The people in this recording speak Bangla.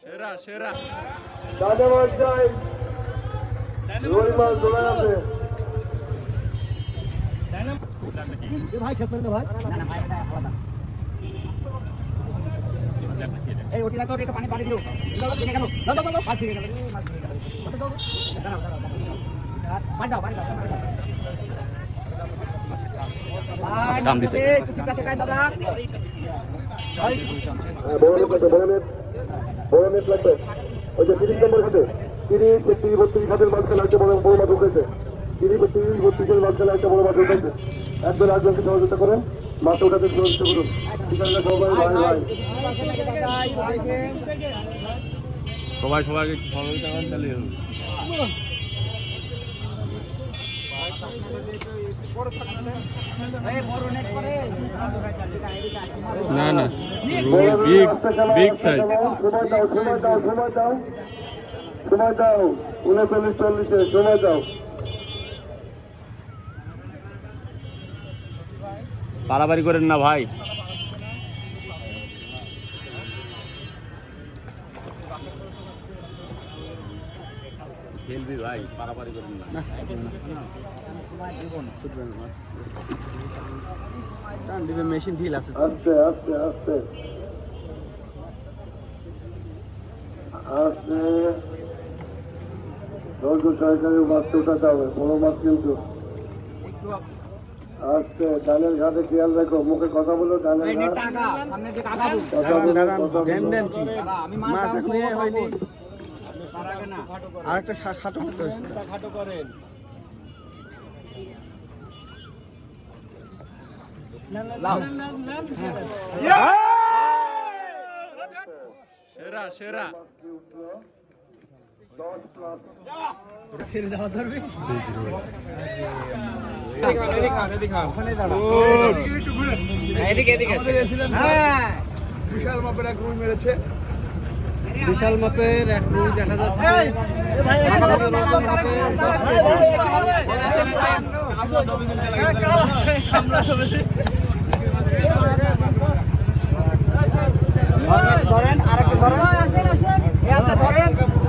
সেরা সেরা দাদা মাছ চাই রুই মাছ দোলা আছে ভাই খেতে ভাই এই ওটি তো একটু পানি পানি দিও কিনে গেল দাও দাও দাও মাছ গেল মাছ দিয়ে গেল দাঁড়াও দাঁড়াও পানি দাও পানি দাও দাম দিছে। হ্যাঁ, ওই যে তিরিশ নম্বর খাতে তিরিশ একত্রিশ বত্রিশ খাতের মাঝখানে একটা বড় বড় মাছ উঠেছে। তিরিশ বত্রিশ বত্রিশের মাঝখানে একটা বড় মাছ উঠেছে। একজন একজনকে সহযোগিতা করেন। মাছ উঠাতে সহযোগিতা করুন। সবাই ভাই ভাই। সবাই সবাইকে সহযোগিতা করেন তাহলে। না না। বিগ বিগ সাইজ সময় দাও সময় দাও সময় দাও সময় দাও উনচল্লিশ চল্লিশে সময় দাও পারাবাড়ি করেন না ভাই। খেলবি ভাই বাড়াবাড়ি করেন না। মেশিন ঢিল আছে আস্তে আস্তে আস্তে আস্তে ধৈর্য সহকারে মাছটা উঠাতে হবে বড় মাছ কিন্তু আস্তে ডালের ঘাটে খেয়াল রাখো মুখে কথা বলো ডালের ঘাট আরেকটা খাটো করতে সেরা সেরা। হ্যাঁ। বিশাল মাপের এক রুই মেরেছে। বিশাল মাপের এক রুই দেখা যাচ্ছে। ধরেন আরেকটা ধরেন। ধরেন।